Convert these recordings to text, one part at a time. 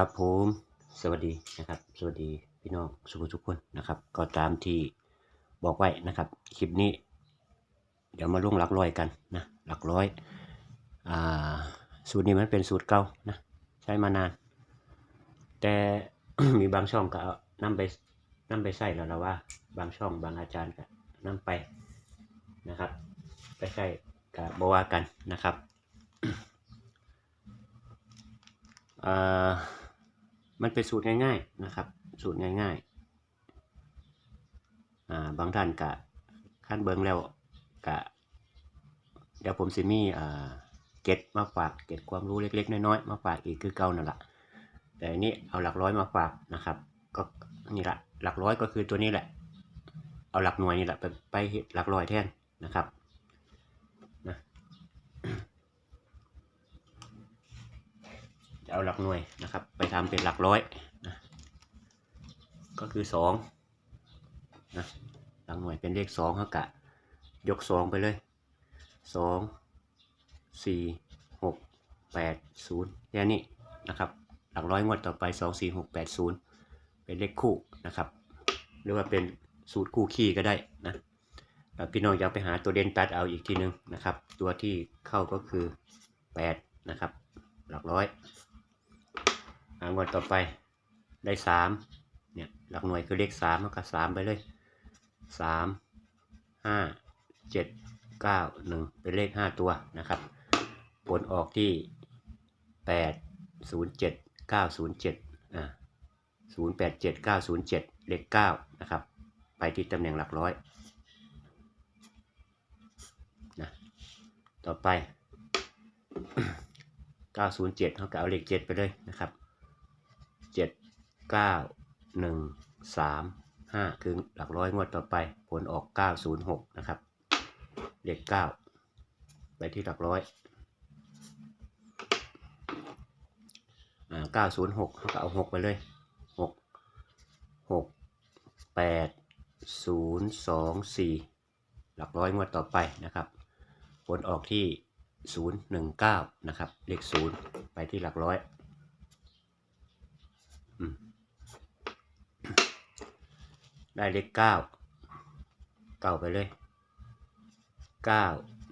ครับผมสวัสดีนะครับ สวัสดีพี่น้องสุขทุกคนนะครับ ก็ตามที่บอกไว้นะครับ คลิปนี้ เดี๋ยวมาลงหลักร้อยกันนะหลักร้อยอ่าสูตรนี้มันเป็นสูตรเก่านะใช้มานาน แต่มีบางช่องก็เอานำไปนำไปใส่แล้วนะว่า บางช่องบางอาจารย์ก็นำไปนะครับ ไปใส่กับบวากันนะครับอ่า มันเป็นสูตรง่ายๆนะครับ สูตรง่ายๆอ่าบางท่านกะขั้นเบิงแล้วกะเดี๋ยวผมสิมีอ่าเก็ตมาฝากเก็ตความรู้เล็กๆ น้อยๆมาฝากอีกคือเก่านั่นแหละแต่อันนี้เอาหลักร้อยมาฝากนะครับ ก็นี่แหละหลักร้อยก็คือตัวนี้แหละ เอาหลักหน่วยนี่แหละไปไปหลักร้อยแทนนะครับนะ จะเอาหลักหน่วยนะครับ ไปทำเป็นหลักร้อยนะก็คือสองนะหลักหน่วยเป็นเลขสองเขากะยกสองไปเลยสองสี่หกแปดศูนย์แค่นี้นะครับ หลักร้อยงวดต่อไปสองสี่หกแปดศูนย์เป็นเลขคู่นะครับ หรือว่าเป็นสูตรคู่ขี้ก็ได้นะพี่น้องอยากไปหาตัวเด่นตัดเอาอีกทีนึงนะครับ ตัวที่เข้าก็คือแปดนะครับ หลักร้อย งวดต่อไปได้สามเนี่ยหลักหน่วยคือเลขสามมันก็สามไปเลยสามห้าเจ็ดเก้าหนึ่งเป็นเลขห้าตัวนะครับ ผลออกที่แปดศูนย์เจ็ดเก้าศูนย์เจ็ดอ่าศูนย์แปดเจ็ดเก้าศูนย์เจ็ดเลขเก้านะครับ ไปที่ตำแหน่งหลักร้อยนะต่อไป 907เขาก็เอาเลข7ไปเลยนะครับ 7 9 1 3 5คือหลักร้อยงวดต่อไป ผลออก906นะครับ เลข9ไปที่หลักร้อยอ่า906เขาก็เอา6ไปเลย6 6 8 0 2 4หลักร้อยงวดต่อไปนะครับ ผลออกที่ 019 นะครับ เลข 0 ไปที่หลักร้อย ได้เลขเก้าเก่าไปเลย9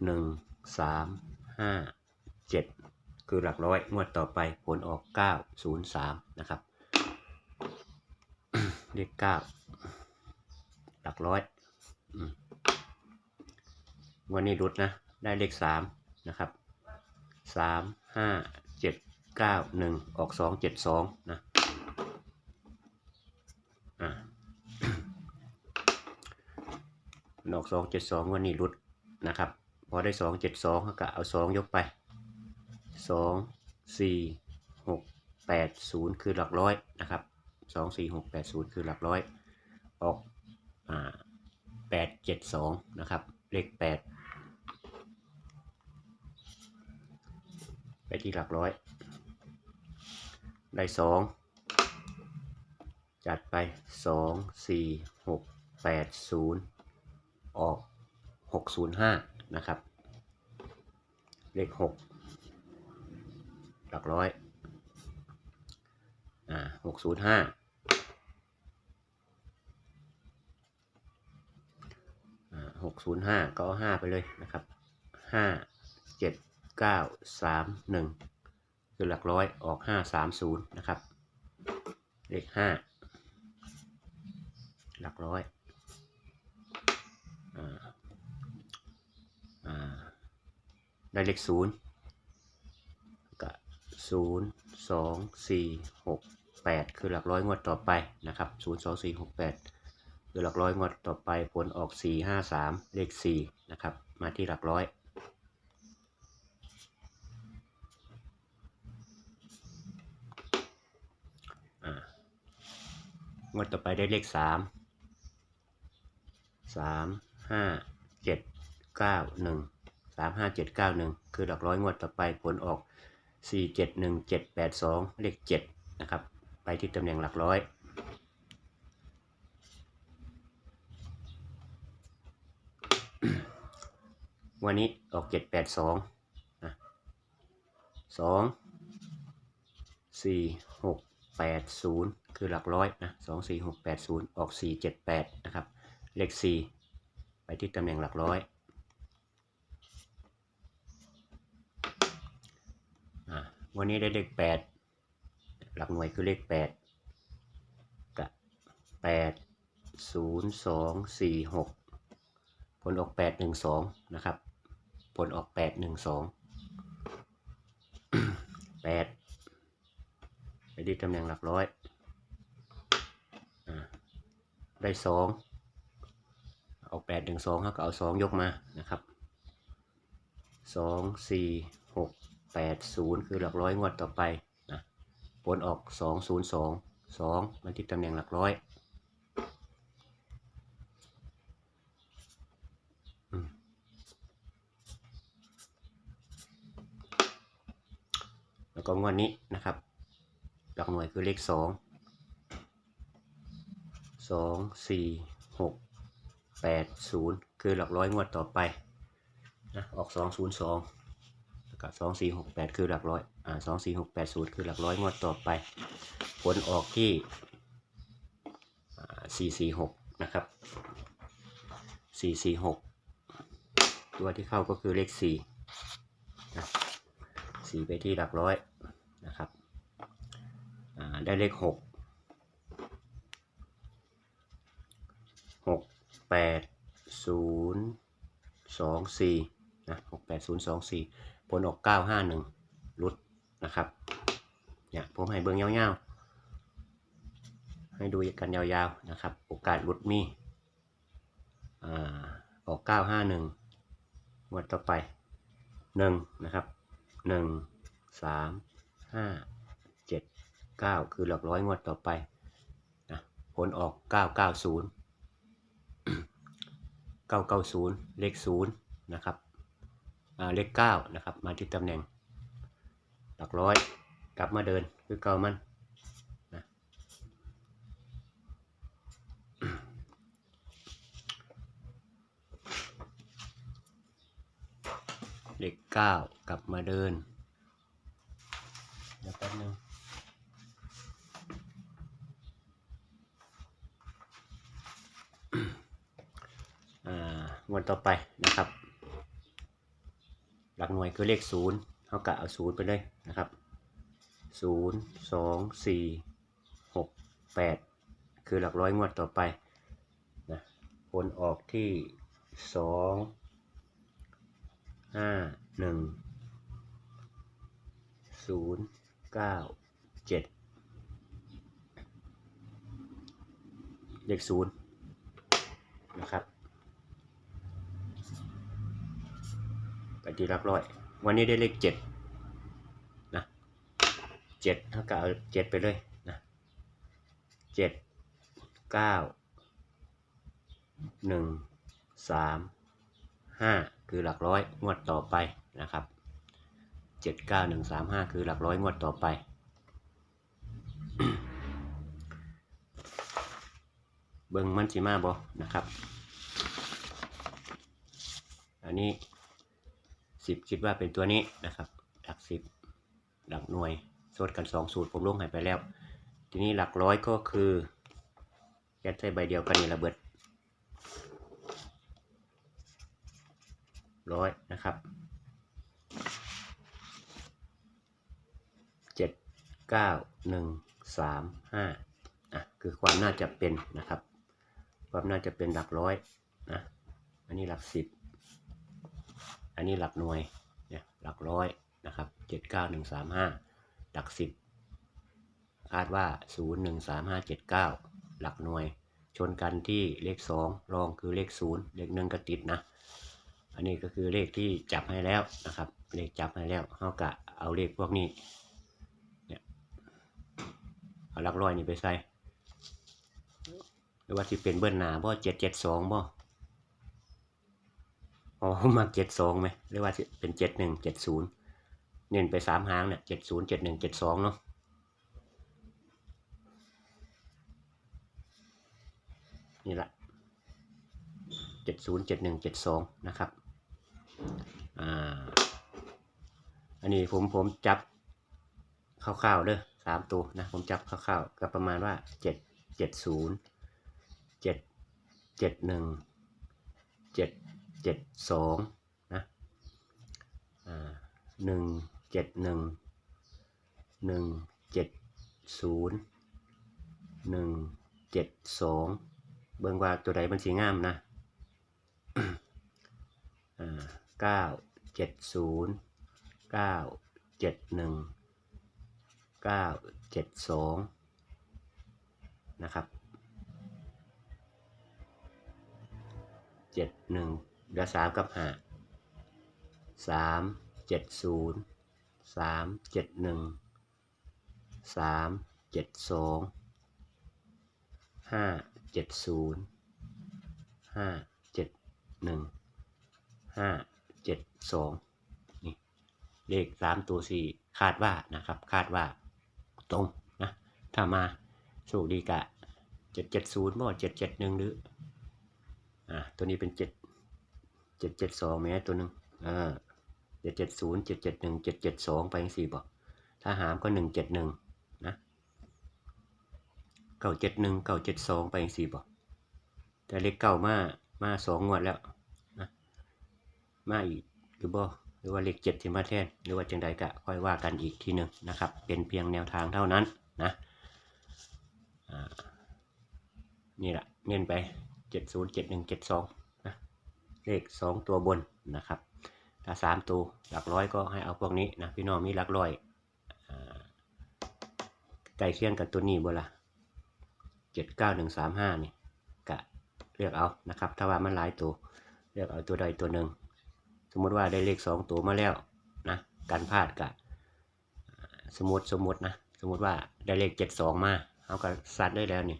1 3 5 7คือหลักร้อยงวดต่อไปผลออก9 0 3นย์สามนะครับ เลข9หลักร้อยมวันนี้รุดนะ ได้เลข3นะครับสามห้าเจ็ดเก้าหนึ่งออกสองเจ็ดสองนะ อออกสองเจ็ดสองวันนี้รุดนะครับ พอได้สองเจ็ดสองก็เอาสองยกไปสองสี่หกแปดศูนย์คือหลักร้อยนะครับสองสี่หกแปดศูนย์คือหลักร้อย ออกอ่าแปดเจ็ดสองนะครับ เลขแปดไปที่หลักร้อย ได้สอง จัดไปสองสี่หกแปดศูนย์ออกหกศูนย์ห้านะครับ เลขหกหลักร้อย อ่าหกศูนย์ห้าอ่าหกศูนย์ห้าก็ห้าไปเลยนะครับห้าเจ็ดเก้าสามหนึ่งคือหลักร้อยออกห้าสามศูนย์นะครับ เลขห้า หลักร้อยอ่าอ่าได้เลขศูนย์ก็ศูนย์สองสี่หกแปดคือหลักร้อยงวดต่อไปนะครับศูนย์สองสี่หกแปดคือหลักร้อยงวดต่อไปผลออกสี่ห้าสามเลขสี่นะครับมาที่หลักร้อยอ่างวดต่อไปได้เลขสาม สามห้าเจ็ดเก้าหนึ่งสามห้าเจ็ดเก้าหนึ่งคือหลักร้อยงวดต่อไปผลออกสี่เจ็ดหนึ่งเจ็ดแปดสองเลขเจ็ดนะครับ ไปที่ตำแหน่งหลักร้อยวันนี้ออกเจ็ดแปดสองสองสี่หกแปดศูนย์คือหลักร้อยนะสองสี่หกแปดศูนย์ออกสี่เจ็ดแปดนะครับ เลขสี่ไปที่ตำแหน่งหลักร้อยวันนี้ได้เลขแปดหลักหน่วยคือเลขแปดกับแปดศูนย์สองสี่หกผลออกแปดหนึ่งสองนะครับ ผลออกแปดหนึ่งสองแปดไปที่ตำแหน่งหลักร้อยได้ส ออาแปดหนึ่งสองก็เอาสองยกมานะครับสองสี่หกแปดศูนย์คือหลักร้อยงวดต่อไปนะผลออกสองศูนย์สองสองมาที่ตำแหน่งหลักร้อยแล้วก็งวดนี้นะครับ หลักหน่วยคือเลขสองสองสี่หก 80 คือหลักร้อยงวดต่อไปนะออก 202แล้วก็2468 คือหลักร้อยอ่า24680 คือหลักร้อยงวดต่อไป ผลออกที่ 446 นะครับ 446 ตัวที่เข้าก็คือเลข4นะ4ไปที่หลักร้อยนะครับได้เลข 6 แปดศูนย์สองสี่นะหกแปดศูนย์สองสี่ผลออกเก้าห้าหนึ่งรุดนะครับเนี่ยผมให้เบิ้งยาวๆให้ดูกันยาวๆนะครับ โอกาสรุดมีอ่าออกเก้าห้าหนึ่งวดต่อไปหนึ่งนะครับหนึ่งสามห้าเจ็ดเก้าคือหลักร้อยงวดต่อไปนะผลออกเก้าเก้าศูนย์ เก้าเก้าศูนย์เลขศูนย์นะครับเลขเก้านะครับ มาที่ตำแหน่ง หลักร้อย กลับมาเดินคือเก่ามันนะเลขเก้ากลับมาเดินเดี๋ยวแป๊บนึง อ่า งวดต่อไปนะครับ หลักหน่วยคือเลขศูนย์เท่ากับเอาศูนย์ไปเลยนะครับศูนย์สองสี่หกแปดคือหลักร้อยงวดต่อไปนะผลออกที่สองห้าหนึ่งศูนย์เก้าเจ็ดเลขศูนย์นะครับ ไปที่รักร้อย วันนี้ได้เลขเจ็ดนะเจ็ดเท่ากับเจ็ดไปเลยนะเจ็ดเก้าหนึ่งสามห้าคือหลักร้อยงวดต่อไปนะครับเจ็ดเก้าหนึ่งสามห้าคือหลักร้อยงวดต่อไปเบิ้งมันสิมาบอนะครับ อันนี้ สิบคิดว่าเป็นตัวนี้นะครับ หลักสิบหลักหน่วยโซดกันสองสูตรผมลงหายไปแล้ว ทีนี้หลักร้อยก็คือแค่ใช้ใบเดียวกันนี่ระเบิดร้อยนะครับเจ็ดเก้าหนึ่งสามห้าอะคือความน่าจะเป็นนะครับ ความน่าจะเป็นหลักร้อยนะอันนี้หลักสิบ อันนี้หลักหน่วยเนี่ยหลักร้อยนะครับเจ็ดเก้าหนึ่งสามห้าหลักสิบคาดว่าศูนย์หนึ่งสามห้าเจ็ดเก้าหลักหน่วย ชนกันที่เลขสองรองคือเลขศูนย์เลขหนึ่งก็ติดนะ อันนี้ก็คือเลขที่จับให้แล้วนะครับ เลขจับให้แล้วเขากะเอาเลขพวกนี้เอาหลักร้อยนี่ไปใส่หรือว่าที่เป็นเบิ้ลหนาบ่เจ็ดเจ็ดสองบ่ อ๋อมาเจ็ดสองไหมหรือว่าเป็นเจ็ดหนึ่งเจ็ดศูนย์เน้นไปสามหางเนี่ยเจ็ดศูนย์เจ็ดหนึ่งเจ็ดสองเนาะนี่แหละเจ็ดศูนย์เจ็ดหนึ่งเจ็ดสองนะครับอ่าอันนี้ผมผมจับคร่าวๆเด้อสามตัวนะผมจับคร่าวๆก็ประมาณว่าเจ็ดเจ็ดศูนย์เจ็ดเจ็ดหนึ่งเจ็ด เจ็ดสองนะหนึ่งเจ็ดหนึ่งหนึ่งเจ็ดศูนย์หนึ่งเจ็ดสองเบิ่งว่าตัวใดมันสีงามนะเก้าเจ็ดศูนย์เก้าเจ็ดหนึ่งเก้าเจ็ดสองนะครับเจ็ดหนึ่ง เดี๋ยวสามกับห้าสามเจ็ดศูนย์สามเจ็ดหนึ่งสามเจ็ดสองห้าเจ็ดศูนย์ห้าเจ็ดหนึ่งห้าเจ็ดสองนี่เลขสามตัวสี่คาดว่านะครับ คาดว่าตรงนะ ถ้ามาโชคดีกะเจ็ดเจ็ดศูนย์บ่เจ็ดเจ็ดหนึ่งหรืออ่าตัวนี้เป็นเจ็ด เจ็ดเจ็ดสองไหมตัวหนึ่งอ่าเจ็ดเจ็ดศูนย์เจ็ดเจ็ดหนึ่งเจ็ดเจ็ดสองไปสี่บอกถ้าหามก็หนึ่งเจ็ดหนึ่งนะเก้าเจ็ดหนึ่งเก้าเจ็ดสองไปสี่บอกแต่เลขเก้ามามาสองงวดแล้วนะมาอีกหรือบ่หรือว่าเลขเจ็ดที่มาแทนหรือว่าจังใดก็ค่อยว่ากันอีกทีหนึ่งนะครับ เป็นเพียงแนวทางเท่านั้นนะอ่านี่แหละเน้นไปเจ็ดศูนย์เจ็ดหนึ่งเจ็ดสอง เลขสองตัวบนนะครับ ถ้าสามตัวหลักร้อยก็ให้เอาพวกนี้นะพี่น้องมีหลักร้อยอ่าใกล้เคียงกับตัวนี้บ่ละเจ็ดเก้าหนึ่งสามห้านี่กะเลือกเอานะครับ ถ้าว่ามันหลายตัวเลือกเอาตัวใดตัวหนึ่งสมมติว่าได้เลขสองตัวมาแล้วนะการพลาดกะสมมติสมมตินะสมมติว่าได้เลขเจ็ดสองมาเอาก็ซัดได้แล้วนี่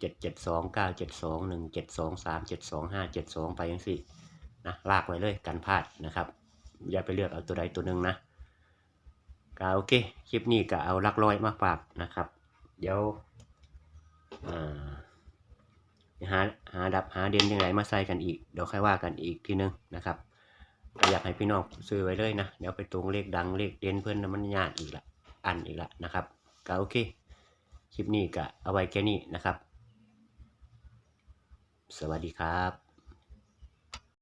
เจ็ดเจ็ดสองเก้าเจ็ดสองหนึ่งเจ็ดสองสามเจ็ดสองห้าเจ็ดสองไปยังสี่ นะลากไว้เลยการพลาดนะครับ อย่าไปเลือกเอาตัวใดตัวหนึ่งนะก็โอเคคลิปนี้ก็เอาหลักร้อยมาฝากนะครับ เดี๋ยวหาหาดับหาเด่นยังไงมาใส่กันอีกเดี๋ยวค่อยว่ากันอีกทีนึงนะครับอยากให้พี่น้องซื้อไว้เลยนะเดี๋ยวไปตรงเลขดังเลขเด่นเพื่อนนะมันยากอีกละอันอีกละนะครับก็โอเคคลิปนี้ก็เอาไว้แค่นี้นะครับ สวัสดีครับ